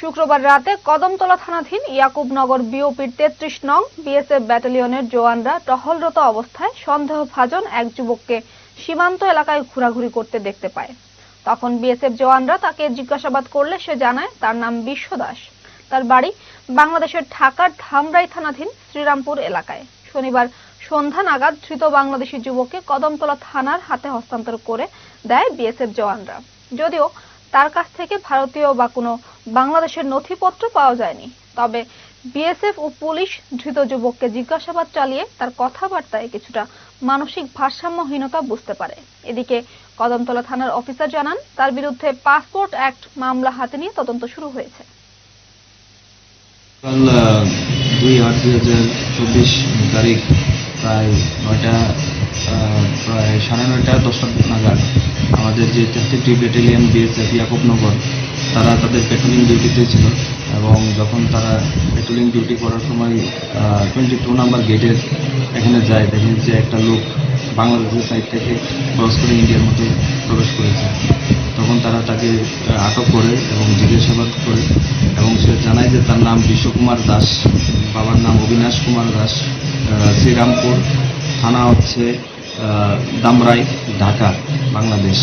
শুক্রবার রাতে কদমতলা থানাধীন ইয়াকুবনগর বিওপির তেত্রিশ নং বিএসএফ ব্যাটালিয়নের জওয়ানরা টহলরত অবস্থায় সন্দেহভাজন এক যুবককে সীমান্ত এলাকায় ঘোরাঘুরি করতে দেখতে পায়। তখন বিএসএফ জওয়ানরা তাকে জিজ্ঞাসাবাদ করলে সে জানায় তার নাম বিশ্ব দাস। তার বাড়ি বাংলাদেশের ঢাকার ধামরাই থানাধীন শ্রীরামপুর এলাকায়। শনিবার সন্ধ্যা নাগাদ ধৃত বাংলাদেশি যুবককে কদমতলা থানার হাতে হস্তান্তর করে দেয় বিএসএফ জওয়ানরা। যদিও তার কাছ থেকে ভারতীয় বা কোনো বাংলাদেশের নথিপত্র পাওয়া যায়নি। তবে বিএসএফ ও পুলিশ ধৃত যুবককে জিজ্ঞাসাবাদ চালিয়ে তার কথাবার্তায় কিছুটা মানসিক ভারসাম্যহীনতা বুঝতে পারে। এদিকে কদমতলা থানার অফিসার জানান, তার বিরুদ্ধে পাসপোর্ট অ্যাক্ট মামলা হাতে নিয়ে তদন্ত শুরু হয়েছে। দুই আট দুই হাজার চব্বিশ তারিখ প্রায় নয়টা প্রায় সাড়ে নয়টা দশটা নাগাদ আমাদের যে তেত্রিশটি ব্যাটালিয়ান বিএসএফ ইয়াকুবনগর তারা তাদের পেট্রোলিং ডিউটিতে ছিল এবং যখন তারা পেট্রোলিং ডিউটি করার সময় টোয়েন্টি টু নাম্বার গেটের এখানে যায় দেখেন যে একটা লোক বাংলাদেশের সাইড থেকে ক্রস করে ইন্ডিয়ার মধ্যে প্রবেশ করেছে। তখন তারা তাকে আটক করে এবং জিজ্ঞাসাবাদ করে এবং সে জানায় যে তার নাম বিশ্বকুমার দাস, বাবার নাম অবিনাশ কুমার দাস শ্রীরামপুর থানা হচ্ছে দামরাই, ঢাকা, বাংলাদেশ।